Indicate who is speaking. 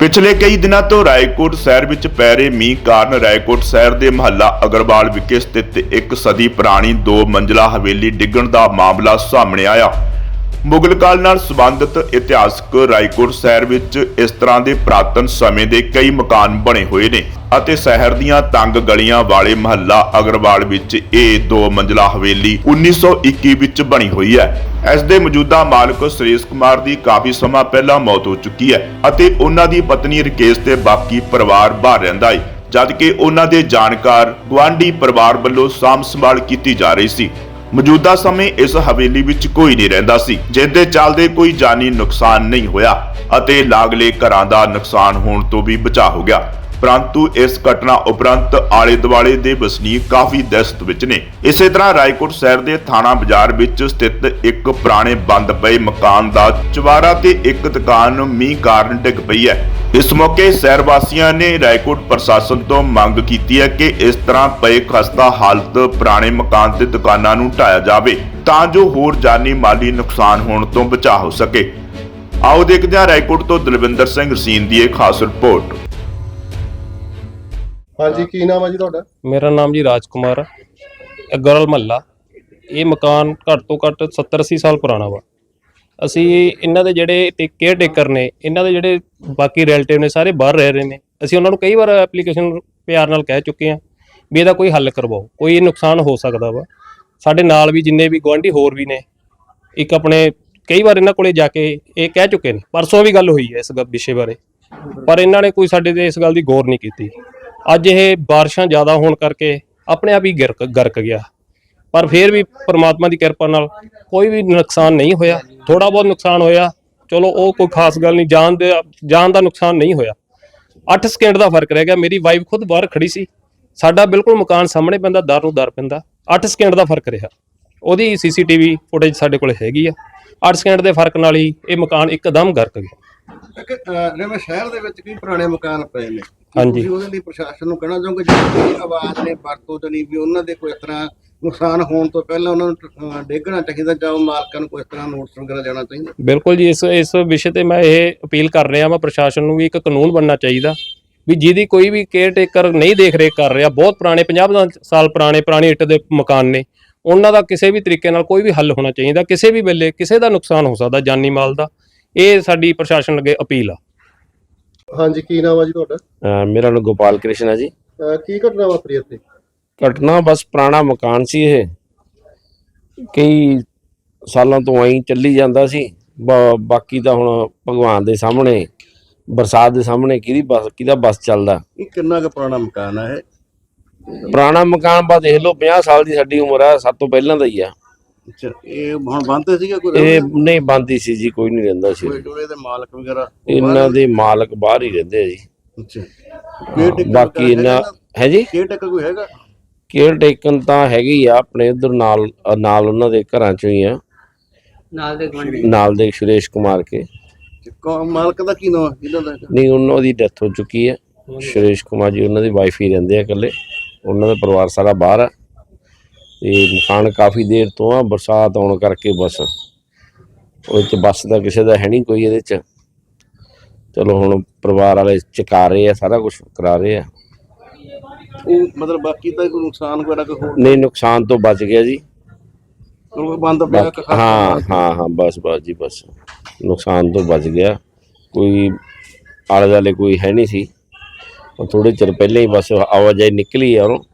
Speaker 1: ਪਿਛਲੇ ਕਈ ਦਿਨਾਂ ਤੋਂ ਰਾਏਕੋਟ ਸ਼ਹਿਰ ਵਿੱਚ ਪੈ ਰਹੇ ਮੀਂਹ ਕਾਰਨ ਰਾਏਕੋਟ ਸ਼ਹਿਰ ਦੇ ਮਹੱਲਾ ਅਗਰਵਾਲ ਵਿਖੇ ਸਥਿਤ ਇੱਕ ਸਦੀ ਪੁਰਾਣੀ ਦੋ ਮੰਜ਼ਲਾ ਹਵੇਲੀ ਡਿੱਗਣ ਦਾ ਮਾਮਲਾ ਸਾਹਮਣੇ ਆਇਆ। ਮੁਗਲ ਕਾਲ ਨਾਲ ਸੰਬੰਧਿਤ ਇਤਿਹਾਸਕ ਰਾਏਕੋਟ ਸ਼ਹਿਰ ਵਿੱਚ ਇਸ ਤਰ੍ਹਾਂ ਦੇ ਪ੍ਰਾਤਨ ਸਮੇਂ ਦੇ ਕਈ ਮਕਾਨ ਬਣੇ ਹੋਏ ਨੇ ਅਤੇ ਸ਼ਹਿਰ ਦੀਆਂ ਤੰਗ ਗਲੀਆਂ ਵਾਲੇ ਮਹੱਲਾ ਅਗਰਵਾਲ ਵਿੱਚ ਇਹ ਦੋ ਮੰਜ਼ਲਾ ਹਵੇਲੀ 1921 ਵਿੱਚ ਬਣੀ ਹੋਈ ਹੈ। ਇਸ ਦੇ ਮੌਜੂਦਾ ਮਾਲਕ ਸੁਰੇਸ਼ ਕੁਮਾਰ ਦੀ ਕਾਫੀ ਸਮਾਂ ਪਹਿਲਾਂ ਮੌਤ ਹੋ ਚੁੱਕੀ ਹੈ ਅਤੇ ਉਹਨਾਂ ਦੀ ਪਤਨੀ ਰਕੇਸ਼ ਤੇ ਬਾਕੀ ਪਰਿਵਾਰ ਬਾਹਰ ਰਹਿੰਦਾ ਹੈ, ਜਦਕਿ ਉਹਨਾਂ ਦੇ ਜਾਣਕਾਰ ਗੁਆਂਢੀ ਪਰਿਵਾਰ ਵੱਲੋਂ ਸਾਂਭ ਸੰਭਾਲ ਕੀਤੀ ਜਾ ਰਹੀ ਸੀ। ਮੌਜੂਦਾ ਸਮੇਂ ਇਸ ਹਵੇਲੀ ਵਿੱਚ ਕੋਈ ਨਹੀਂ ਰਹਿੰਦਾ ਸੀ ਜਿਸ ਦੇ ਚੱਲਦੇ ਕੋਈ ਜਾਨੀ ਨੁਕਸਾਨ ਨਹੀਂ ਹੋਇਆ ਅਤੇ ਲਾਗਲੇ ਘਰਾਂ ਦਾ ਨੁਕਸਾਨ ਹੋਣ ਤੋਂ ਵੀ ਬਚਾਅ ਹੋ ਗਿਆ। ਪਰੰਤੂ ਇਸ ਘਟਨਾ ਉਪਰੰਤ ਆਲੇ ਦੁਆਲੇ ਦੇ ਵਸਨੀਕ ਕਾਫੀ ਦਹਿਸ਼ਤ ਵਿੱਚ ਨੇ। ਇਸੇ ਤਰ੍ਹਾਂ ਰਾਏਕੋਟ ਸ਼ਹਿਰ ਦੇ ਥਾਣਾ ਬਾਜ਼ਾਰ ਵਿੱਚ ਸਥਿਤ ਇੱਕ ਪੁਰਾਣੇ ਬੰਦ ਪਏ ਮਕਾਨ ਦਾ ਚਵਾਰਾ ਤੇ ਇੱਕ ਦੁਕਾਨ ਮੀਂਹ ਕਾਰਨ ਡਿੱਗ ਪਈ ਹੈ। ਇਸ ਮੌਕੇ ਸ਼ਹਿਰ ਵਾਸੀਆਂ ਨੇ ਰਾਏਕੋਟ ਪ੍ਰਸ਼ਾਸਨ ਤੋਂ ਮੰਗ ਕੀਤੀ ਹੈ ਕਿ ਇਸ ਤਰ੍ਹਾਂ ਪਏ ਖਸਤਾ ਹਾਲਤ ਪੁਰਾਣੇ ਮਕਾਨ ਤੇ ਦੁਕਾਨਾਂ ਨੂੰ ਢਾਇਆ ਜਾਵੇ, ਤਾਂ ਜੋ ਹੋਰ ਜਾਨੀ ਮਾਲੀ ਨੁਕਸਾਨ ਹੋਣ ਤੋਂ ਬਚਾ ਹੋ ਸਕੇ। ਆਓ ਦੇਖਦੇ ਹਾਂ ਰਾਏਕੋਟ ਤੋਂ ਦਲਵਿੰਦਰ ਸਿੰਘ ਰਸੀਨ ਦੀ ਇਹ ਖਾਸ ਰਿਪੋਰਟ।
Speaker 2: ਹਾਂਜੀ, ਕੀ ਨਾਮ ਹੈ ਜੀ ਤੁਹਾਡਾ?
Speaker 3: ਮੇਰਾ ਨਾਮ ਜੀ ਰਾਜਕੁਮਾਰ ਹੈ ਇਹ ਗਰਲ ਮਹੱਲਾ। ਇਹ ਮਕਾਨ ਘੱਟ ਤੋਂ ਘੱਟ 70 80 ਸਾਲ ਪੁਰਾਣਾ ਵਾ। ਅਸੀਂ ਇਹਨਾਂ ਦੇ ਜਿਹੜੇ ਤੇ ਕੇਅਰ ਟੇਕਰ ਨੇ, ਇਹਨਾਂ ਦੇ ਜਿਹੜੇ ਬਾਕੀ ਰਿਲੇਟਿਵ ਨੇ, ਸਾਰੇ ਬਾਹਰ ਰਹਿ ਰਹੇ ਨੇ। ਅਸੀਂ ਉਹਨਾਂ ਨੂੰ ਕਈ ਵਾਰ ਐਪਲੀਕੇਸ਼ਨ ਪਿਆਰ ਨਾਲ ਕਹਿ ਚੁੱਕੇ ਹਾਂ ਵੀ ਇਹਦਾ ਕੋਈ ਹੱਲ ਕਰਵਾਓ, ਕੋਈ ਨੁਕਸਾਨ ਹੋ ਸਕਦਾ ਵਾ। ਸਾਡੇ ਨਾਲ ਵੀ ਜਿੰਨੇ ਵੀ ਗੁਆਂਢੀ ਹੋਰ ਵੀ ਨੇ, ਇੱਕ ਆਪਣੇ ਕਈ ਵਾਰ ਇਹਨਾਂ ਕੋਲੇ ਜਾ ਕੇ ਇਹ ਕਹਿ ਚੁੱਕੇ ਨੇ, ਪਰਸੋਂ ਵੀ ਗੱਲ ਹੋਈ ਹੈ ਇਸ ਗ- ਵਿਸ਼ੇ ਬਾਰੇ। ਪਰ ਇਹਨਾਂ ਨੇ ਕੋਈ ਸਾਡੇ ਤੇ ਇਸ ਗੱਲ ਦੀ ਗੌਰ ਨਹੀਂ ਕੀਤੀ। ਅੱਜ ਇਹ ਬਾਰਿਸ਼ਾਂ ਜ਼ਿਆਦਾ ਹੋਣ ਕਰਕੇ ਆਪਣੇ ਆਪ ਹੀ ਗਿਰਕ ਗਰਕ ਗਿਆ। ਪਰ ਫਿਰ ਵੀ ਪ੍ਰਮਾਤਮਾ ਦੀ ਕਿਰਪਾ ਨਾਲ ਕੋਈ ਵੀ ਨੁਕਸਾਨ ਨਹੀਂ ਹੋਇਆ। ਥੋੜਾ ਬਹੁਤ ਨੁਕਸਾਨ ਹੋਇਆ। ਚਲੋ, ਉਹ ਕੋਈ ਖਾਸ ਗੱਲ ਨਹੀਂ, ਜਾਨ ਦੇ, ਜਾਨ ਦਾ ਨੁਕਸਾਨ ਨਹੀਂ ਹੋਇਆ। 8 ਸਕਿੰਟ ਦਾ ਫ਼ਰਕ ਰਹਿ ਗਿਆ। ਮੇਰੀ ਵਾਈਫ ਖੁਦ ਬਾਹਰ ਖੜੀ ਸੀ। ਸਾਡਾ ਬਿਲਕੁਲ ਮਕਾਨ ਸਾਹਮਣੇ ਪੈਂਦਾ, ਦਰ ਨੂੰ ਦਰ ਪੈਂਦਾ। 8 ਸਕਿੰਟ ਦਾ ਫ਼ਰਕ ਰਿਹਾ। ਉਹਦੀ ਸੀਸੀਟੀਵੀ ਫੁਟੇਜ ਸਾਡੇ ਕੋਲ ਹੈਗੀ ਆ। 8 ਸਕਿੰਟ ਦੇ ਫ਼ਰਕ ਨਾਲ ਹੀ ਇਹ ਮਕਾਨ ਇੱਕਦਮ ਗਰਕ ਗਿਆ।
Speaker 2: ਇੱਕ, ਅਹ, ਜਿਵੇਂ ਸ਼ਹਿਰ ਦੇ ਵਿੱਚ ਕਈ ਪੁਰਾਣੇ ਮਕਾਨ ਪਏ ਨੇ
Speaker 3: ਹਾਂਜੀ।
Speaker 2: ਤੁਸੀਂ ਉਹਦੇ ਲਈ ਪ੍ਰਸ਼ਾਸਨ ਨੂੰ ਕਹਿਣਾ ਚਾਹੋਗੇ ਜਿਹੜੀ ਆਵਾਜ਼ ਨੇ ਵਰਤੋਂ ਤੇ ਨਹੀਂ ਵੀ ਉਹਨਾਂ ਦੇ ਕੋਈ ਇਸ ਤਰ੍ਹਾਂ ਨੁਕਸਾਨ ਹੋਣ ਤੋਂ ਪਹਿਲਾਂ ਉਹਨਾਂ ਨੂੰ ਅਹ, ਡੇਗਣਾ ਚਾਹੀਦਾ ਜਾਂ ਉਹ ਮਾਲਕਾਂ ਨੂੰ ਕੋਈ ਇਸ ਤਰ੍ਹਾਂ ਨੋਟਿਸ ਵਗੈਰਾ ਦੇਣਾ ਚਾਹੀਦਾ?
Speaker 3: ਬਿਲਕੁਲ ਜੀ ਇਸ ਇਸ ਵਿਸ਼ੇ ਤੇ ਮੈਂ ਇਹ ਅਪੀਲ ਕਰ ਰਿਹਾ ਮੈਂ ਪ੍ਰਸ਼ਾਸਨ ਨੂੰ ਵੀ ਇੱਕ ਕਾਨੂੰਨ ਬਣਨਾ ਚਾਹੀਦਾ ਵੀ ਜਿਹਦੀ ਕੋਈ ਵੀ ਕੇਅਰ ਟੇਕਰ ਨਹੀਂ ਦੇਖ ਰੇਖ ਕਰ ਰਿਹਾ। ਬਹੁਤ ਪੁਰਾਣੇ 50 ਸਾਲ ਪੁਰਾਣੇ ਪੁਰਾਣੀ ਇੱਟ ਦੇ ਮਕਾਨ ਨੇ। ਉਹਨਾਂ ਦਾ ਕਿਸੇ ਵੀ ਤਰੀਕੇ ਨਾਲ ਕੋਈ ਵੀ ਹੱਲ ਹੋਣਾ ਚਾਹੀਦਾ ਕਿਸੇ ਵੀ ਵੇਲੇ ਕਿਸੇ ਦਾ ਨੁਕਸਾਨ ਹੋ ਸਕਦਾ ਜਾਨੀ ਮਾਲ ਦਾ। ਇਹ ਸਾਡੀ ਪ੍ਰਸ਼ਾਸਨ ਅੱਗੇ ਅਪੀਲ ਆ।
Speaker 2: ਹਾਂਜੀ ਕੀ ਨਾਮ ਹੈ ਜੀ ਤੁਹਾਡਾ?
Speaker 4: ਅਹ ਮੇਰਾ ਨਾਮ ਗੋਪਾਲ ਕ੍ਰਿਸ਼ਨ ਹੈ ਜੀ।
Speaker 2: ਅਹ, ਕੀ ਘਟਨਾ ਵਾਪਰੀ ਇੱਥੇ?
Speaker 4: ਘਟਨਾ ਬਸ ਪੁਰਾਣਾ ਮਕਾਨ ਸੀ ਇਹ। ਕਈ ਸਾਲਾਂ ਤੋਂ ਐਂ ਚੱਲੀ ਜਾਂਦਾ ਸੀ। ਬਾ- ਬਾਕੀ ਤਾਂ ਹੁਣ ਭਗਵਾਨ ਦੇ ਸਾਹਮਣੇ ਬਰਸਾਤ ਦੇ ਸਾਹਮਣੇ ਕਿਹਦੀ ਬਸ ਕਿਹਦਾ ਬਸ ਚੱਲਦਾ।
Speaker 2: ਇਹ ਕਿੰਨਾ ਕੁ ਪੁਰਾਣਾ ਮਕਾਨ ਹੈ ਇਹ?
Speaker 4: ਪੁਰਾਣਾ ਮਕਾਨ ਬਾ ਦੇਖ ਲਓ 50 ਸਾਲ ਦੀ ਸਾਡੀ ਉਮਰ ਆ ਸਭ ਤੋਂ ਪਹਿਲਾਂ ਦਾ ਹੀ ਆ।
Speaker 2: ਅੱਛਾ ਇਹ ਹੁਣ ਬੰਦ ਸੀਗਾ ਕੋਈ
Speaker 4: ਇਹ ਨਹੀਂ ਬੰਦੀ ਸੀ ਜੀ ਕੋਈ ਨਹੀਂ ਰਹਿੰਦਾ ਸੀ।
Speaker 2: ਕੋਈ ਟੋਏ ਦੇ ਮਾਲਕ ਵਗੈਰਾ
Speaker 4: ਇਹਨਾਂ ਦੇ ਮਾਲਕ ਬਾਹਰ ਹੀ ਰਹਿੰਦੇ ਆ ਜੀ।
Speaker 2: ਅੱਛਾ। Caretaker
Speaker 4: ਬਾਕੀ ਇਹਨਾਂ? ਹੈ ਜੀ?
Speaker 2: Caretaker ਕੋਈ ਹੈਗਾ?
Speaker 4: ਕੇਅਰ ਟੇਕਨ ਤਾਂ ਹੈਗੀ ਆ ਆਪਣੇ ਉਧਰ ਨਾਲ ਨਾਲ ਉਹਨਾਂ ਦੇ ਘਰਾਂ ਚੋਂ ਹੀ ਆ।
Speaker 5: ਨਾਲ ਦੇ ਗਵਾਂਢੀ
Speaker 4: ਨਾਲ ਦੇ ਸੁਰੇਸ਼ ਕੁਮਾਰ ਕੇ।
Speaker 2: ਤੇ ਕੌਣ- ਮਾਲਕ ਦਾ ਕੀ ਨਾਮ ਹੈ ਜਿਹਦਾ ਦਾ? ਹੈਗਾ?
Speaker 4: ਨਹੀਂ ਉਹਨਾਂ ਦੀ ਡੈਥ ਹੋ ਚੁੱਕੀ ਹੈ ਸੁਰੇਸ਼ ਕੁਮਾਰ ਜੀ ਉਹਨਾਂ ਦੀ ਵਾਈਫ ਹੀ ਰਹਿੰਦੇ ਆ ਇਕੱਲੇ। ਉਹਨਾਂ ਦਾ ਪਰਿਵਾਰ ਸਾਰਾ ਬਾਹਰ ਆ। ਤੇ ਮਕਾਨ ਕਾਫੀ ਦੇਰ ਤੋਂ ਆ ਬਰਸਾਤ ਆਉਣ ਕਰਕੇ ਬਸ। ਉਹ ਚ ਬੱਸ ਦਾ ਕਿਸੇ ਦਾ ਹੈ ਨਹੀਂ ਕੋਈ ਇਹਦੇ ਚ। ਚਲੋ ਹੁਣ ਪਰਿਵਾਰ ਵਾਲੇ ਚੁਕਾ ਰਹੇ ਆ ਸਾਰਾ ਕੁਝ ਕਰਾ ਰਹੇ ਆ।
Speaker 2: ਉਹ ਮਤਲਬ ਬਾਕੀ ਤਾਂ ਕੋਈ ਨੁਕਸਾਨ ਵਗੈਰਾ ਕੋਈ ਹੋਰ?
Speaker 4: ਨਹੀਂ ਨੁਕਸਾਨ ਤੋਂ ਬਚ ਗਿਆ ਜੀ।
Speaker 2: ਕੋਈ ਬੰਦ ਪਿਆ
Speaker 4: ਬਾਕੀ- ਹਾਂ ਹਾਂ ਹਾਂ ਬਸ ਬਸ ਜੀ ਬਸ। ਨੁਕਸਾਨ ਤੋਂ ਬਚ ਗਿਆ। ਕੋਈ ਆਲੇ ਦੁਆਲੇ ਕੋਈ ਹੈ ਨਹੀਂ ਸੀ। ਉਹ ਥੋੜੇ ਚਿਰ ਪਹਿਲਾਂ ਹੀ ਬਸ ਆਵਾਜਾਈ ਨਿਕਲੀ ਆ ਉਹ